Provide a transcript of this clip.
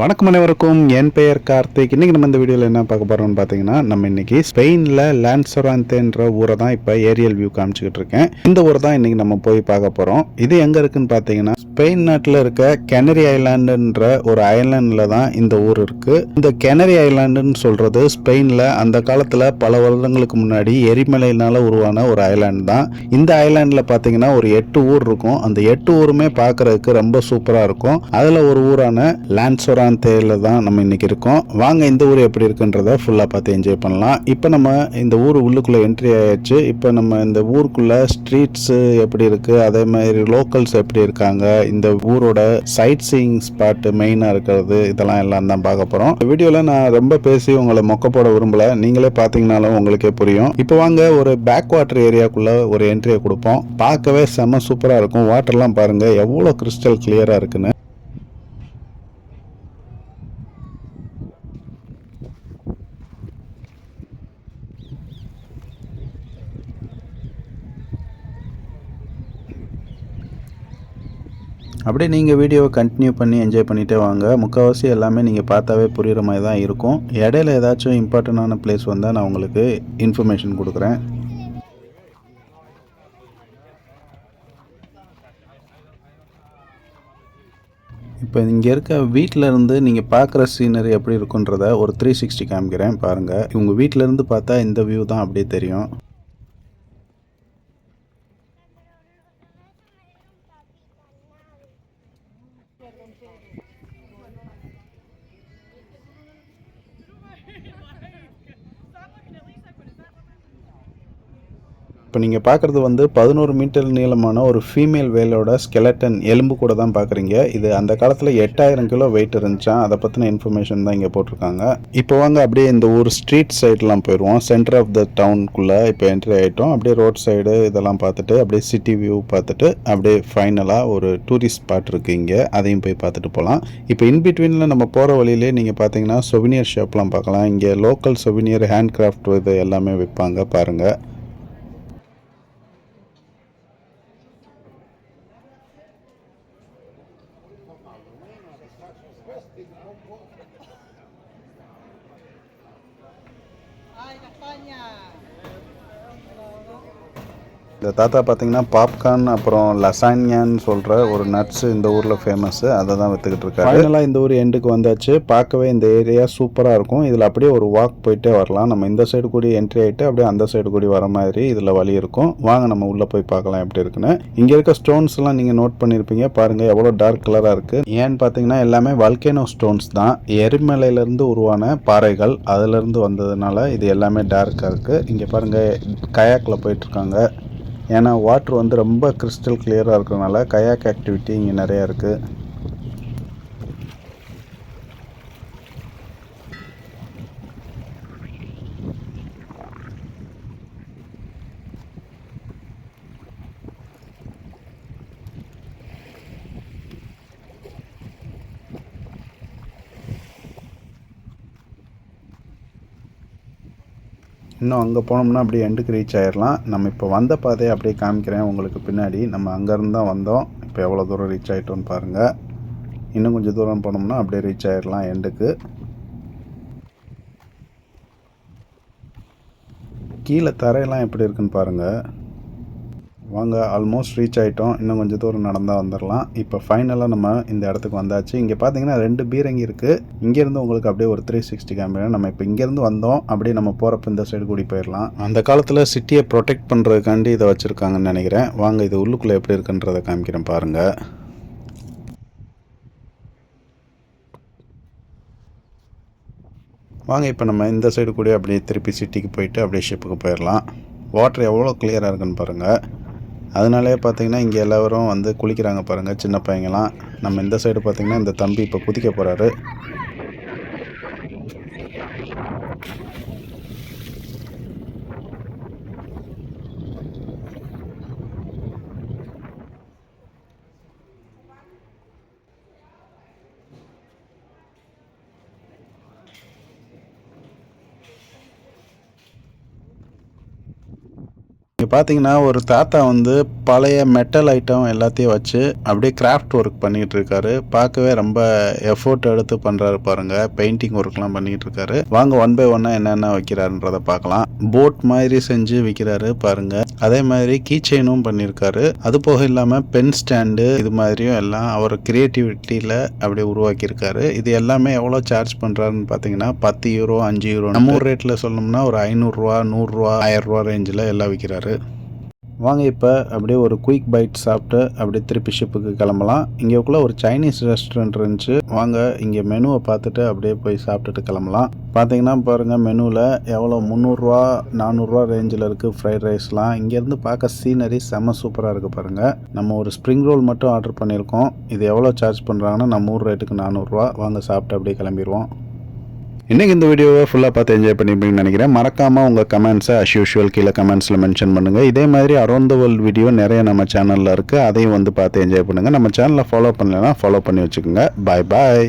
வணக்கம் அனைவருக்கும். என் பெயர் கார்த்திக். இன்னைக்கு நம்ம இந்த வீடியோவில் என்ன பார்க்க போகிறோம்னு பார்த்தீங்கன்னா நம்ம இன்னைக்கு ஸ்பெயினில் லான்சராந்தேன்ற ஊரை தான் இப்போ ஏரியல் வியூ காமிச்சிக்கிட்டு இருக்கேன். இந்த ஊர் தான் இன்னைக்கு நம்ம போய் பார்க்க போகிறோம் இது எங்கே இருக்குன்னு பார்த்தீங்கன்னா ஸ்பெயின் நாட்டில் இருக்க கெனரி ஐலாண்டுன்ற ஒரு ஐலாண்டில் தான் இந்த ஊர் இருக்குது இந்த கெனரி ஐலாண்டுன்னு சொல்கிறது ஸ்பெயினில் அந்த காலத்தில் பல வருடங்களுக்கு முன்னாடி எரிமலையினால் உருவான ஒரு ஐலாண்டு தான். இந்த ஐலாண்டில் பார்த்தீங்கன்னா ஒரு எட்டு ஊர் இருக்கும். அந்த எட்டு ஊருமே பார்க்கறதுக்கு ரொம்ப சூப்பராக இருக்கும். அதில் ஒரு ஊரான லான்சோராந்தேல தான் நம்ம இன்னைக்கு இருக்கோம். வாங்க இந்த ஊர் எப்படி இருக்குன்றத ஃபுல்லாக பார்த்து என்ஜாய் பண்ணலாம். இப்போ நம்ம இந்த ஊர் உள்ளுக்குள்ளே என்ட்ரி ஆயாச்சு இப்போ நம்ம இந்த ஊருக்குள்ளே ஸ்ட்ரீட்ஸு எப்படி இருக்குது அதே மாதிரி லோக்கல்ஸ் எப்படி இருக்காங்க? இந்த ஊரோட சைட் சீயிங் ஸ்பாட்டு மெயினாக இருக்கிறது இதெல்லாம் எல்லாம் தான் பார்க்க போகிறோம் வீடியோவில் நான் ரொம்ப பேசி உங்களை மொக்க போட விரும்பல. நீங்களே பார்த்தீங்கனாலும் உங்களுக்கே புரியும். இப்போ வாங்க ஒரு பேக் வாட்டர் ஏரியாக்குள்ளே ஒரு என்ட்ரியை கொடுப்போம். பார்க்கவே செம்ம சூப்பராக இருக்கும். வாட்டர்லாம் பாருங்கள் எவ்வளோ கிறிஸ்டல் கிளியராக இருக்குன்னு. அப்படியே நீங்கள் வீடியோவை கண்டினியூ பண்ணி என்ஜாய் பண்ணிகிட்டே வாங்க. முக்கால்வாசி எல்லாமே நீங்கள் பார்த்தாவே புரிகிற மாதிரி தான் இருக்கும். இடையில ஏதாச்சும் இம்பார்ட்டண்டான பிளேஸ் வந்தால் நான் உங்களுக்கு இன்ஃபர்மேஷன் கொடுக்குறேன். இப்போ இங்கே இருக்க வீட்டில் இருந்து நீங்கள் பார்க்குற சீனரி எப்படி இருக்குன்றத ஒரு த்ரீ சிக்ஸ்டி காமிக்கிறேன் பாருங்கள் இவங்க வீட்டில் இருந்து பார்த்தா இந்த வியூ தான் அப்படியே தெரியும். Thank you. இப்போ நீங்கள் பார்க்குறது வந்து பதினோரு மீட்டர் நீளமான ஒரு ஃபீமேல் வேலோட ஸ்கெலட்டன் எலும்பு கூட தான் பார்க்குறீங்க. இது அந்த காலத்தில் எட்டாயிரம் கிலோ வெயிட் இருந்துச்சான் அதை பற்றின இன்ஃபர்மேஷன் தான் இங்கே போட்டிருக்காங்க. இப்போ வாங்க அப்படியே இந்த ஊர் ஸ்ட்ரீட் சைட்லாம் போயிடுவோம். சென்டர் ஆஃப் த டவுனுக்குள்ளே இப்போ என்ட்ரி ஆகிட்டோம் அப்படியே ரோட் சைடு இதெல்லாம் பார்த்துட்டு அப்படியே சிட்டி வியூ பார்த்துட்டு அப்படியே ஃபைனலாக ஒரு டூரிஸ்ட் ஸ்பாட் இருக்குது இங்கே. அதையும் போய் பார்த்துட்டு போகலாம். இப்போ இன்பிட்வீனில் நம்ம போகிற வழியிலே நீங்கள் பார்த்தீங்கன்னா சொவினியர் ஷாப்லாம் பார்க்கலாம். இங்கே லோக்கல் சொவினியர் ஹேண்ட் கிராஃப்ட் இது எல்லாமே விற்பாங்க பாருங்கள் Pwesting Ay, Nakpanya! இந்த தாத்தா பார்த்தீங்கன்னா பாப்கார்ன் அப்புறம் லசான்யான்னு சொல்கிற ஒரு நட்ஸ் இந்த ஊரில் ஃபேமஸ் அதை தான் விற்றுக்கிட்டு இருக்காரு. ஃபைனலாக இந்த ஊர் எண்டுக்கு வந்தாச்சு. பார்க்கவே இந்த ஏரியா சூப்பராக இருக்கும். இதில் அப்படியே ஒரு வாக் போயிட்டே வரலாம். நம்ம இந்த சைடு கூடி என்ட்ரி ஆகிட்டு அப்படியே அந்த சைடு கூடி வர மாதிரி இதில் வழி இருக்கும். வாங்க நம்ம உள்ளே போய் பார்க்கலாம் எப்படி இருக்குன்னு. இங்கே இருக்க ஸ்டோன்ஸ்லாம் நீங்கள் நோட் பண்ணியிருப்பீங்க பாருங்கள் எவ்வளோ டார்க் கலராக இருக்குது ஏன்னு பார்த்தீங்கன்னா எல்லாமே வல்கேனோ ஸ்டோன்ஸ் தான். எரிமலையிலேருந்து உருவான பாறைகள் அதிலிருந்து வந்ததுனால இது எல்லாமே டார்க்காக இருக்குது இங்கே பாருங்கள் கயாக்கில் போயிட்டுருக்காங்க ஏன்னா வாட்ரு வந்து ரொம்ப கிறிஸ்டல் கிளியராக இருக்கிறதுனால கயாக் ஆக்டிவிட்டி இங்கே நிறையா இருக்குது இன்னும் அங்கே போனோம்னா அப்படியே எண்டுக்கு ரீச் ஆயிடலாம் நம்ம இப்போ வந்த பாதையை அப்படியே காமிக்கிறேன். உங்களுக்கு பின்னாடி நம்ம அங்கேருந்து தான் வந்தோம். இப்போ எவ்வளோ தூரம் ரீச் ஆகிட்டோன்னு பாருங்கள் இன்னும் கொஞ்சம் தூரம் போனோம்னா அப்படியே ரீச் ஆயிடலாம் எண்டுக்கு கீழே தரையெல்லாம் எப்படி இருக்குன்னு பாருங்கள் வாங்க ஆல்மோஸ்ட் ரீச் ஆகிட்டோம் இன்னும் கொஞ்சம் தூரம் நடந்தால் வந்துடலாம் இப்போ ஃபைனலாக நம்ம இந்த இடத்துக்கு வந்தாச்சு. இங்கே பார்த்தீங்கன்னா ரெண்டு பீரங்கி இருக்குது இங்கேருந்து உங்களுக்கு அப்படியே ஒரு த்ரீ சிக்ஸ்டி கேமரா நம்ம இப்போ இங்கேருந்து வந்தோம். அப்படியே நம்ம போகிறப்ப இந்த சைடு கூடி போயிடலாம் அந்த காலத்தில் சிட்டியை ப்ரொடெக்ட் பண்ணுறதுக்காண்டி இதை வச்சுருக்காங்கன்னு நினைக்கிறேன். வாங்க இது உள்ளுக்குள்ளே எப்படி இருக்குன்றதை காமிக்கிறேன் பாருங்கள் வாங்க இப்போ நம்ம இந்த சைடு கூட அப்படியே திருப்பி சிட்டிக்கு போயிட்டு அப்படியே ஷிப்புக்கு போயிடலாம் வாட்டர் எவ்வளோ கிளியராக இருக்குன்னு பாருங்கள் அதனாலே பார்த்தீங்கன்னா இங்கே எல்லோரும் வந்து குளிக்கிறாங்க பாருங்கள் சின்ன பையங்களாம் நம்ம இந்த சைடு பார்த்தீங்கன்னா இந்த தம்பி இப்போ குதிக்க போகிறாரு இங்கே பார்த்தீங்கன்னா ஒரு தாத்தா வந்து பழைய மெட்டல் ஐட்டம் எல்லாத்தையும் வச்சு அப்படியே கிராஃப்ட் ஒர்க் பண்ணிட்டு இருக்காரு. பார்க்கவே ரொம்ப எஃபோர்ட் எடுத்து பண்றாரு பாருங்க. பெயிண்டிங் ஒர்க்லாம் பண்ணிட்டு இருக்காரு. வாங்க ஒன் பை ஒன்னா என்னென்ன வைக்கிறாருன்றத பார்க்கலாம். போட் மாதிரி செஞ்சு விற்கிறாரு பாருங்க. அதே மாதிரி கீ செயினும் பண்ணியிருக்காரு அது போக இல்லாம பென் ஸ்டாண்டு இது மாதிரியும் எல்லாம் அவர் கிரியேட்டிவிட்டியில அப்படியே உருவாக்கியிருக்காரு. இது எல்லாமே எவ்வளோ சார்ஜ் பண்றாருன்னு பார்த்தீங்கன்னா பத்து யூரோ அஞ்சு யூரோ நம்ம ரேட்டில் சொல்லணும்னா ஒரு ஐநூறுரூவா நூறுரூவா ஆயிரம் ரூபா ரேஞ்சில் எல்லாம் விற்கிறாரு வாங்க இப்போ அப்படியே ஒரு குயிக் பைட் சாப்பிட்டு அப்படியே திருப்பி ஷிப்புக்கு கிளம்பலாம். இங்கேக்குள்ளே ஒரு சைனீஸ் ரெஸ்டாரண்ட் இருந்துச்சு. வாங்க இங்கே மெனுவை பார்த்துட்டு அப்படியே போய் சாப்பிட்டுட்டு கிளம்பலாம். பார்த்தீங்கன்னா பாருங்கள் மெனுவில் எவ்வளோ? முந்நூறுரூவா நானூறுரூவா ரேஞ்சில் இருக்குது ஃப்ரைட் ரைஸ்லாம் இங்கேருந்து பார்க்க சீனரி செம்ம சூப்பராக இருக்குது பாருங்கள் நம்ம ஒரு ஸ்ப்ரிங் ரோல் மட்டும் ஆர்டர் பண்ணியிருக்கோம். இது எவ்வளோ சார்ஜ் பண்ணுறாங்கன்னா நம்ம ஊர் ரேட்டுக்கு நானூறுரூவா வாங்க சாப்பிட்டு அப்படியே கிளம்பிடுவோம். இன்றைக்கி இந்த வீடியோவை ஃபுல்லாக பார்த்து என்ஜாய் பண்ணியிருப்பீங்கன்னு நினைக்கிறேன். மறக்காமல் உங்கள் கமெண்ட்ஸை அஸ் யூஷுவல் கீழே கமெண்ட்ஸில் மென்ஷன் பண்ணுங்கள் இதே மாதிரி அரௌண்ட் த வேர்ல்டு வீடியோ நிறைய நம்ம சேனலில் இருக்குது அதையும் வந்து பார்த்து என்ஜாய் பண்ணுங்கள் நம்ம சேனலை ஃபாலோ பண்ணலைன்னா ஃபாலோ பண்ணி வச்சுக்கோங்க. பாய் பாய்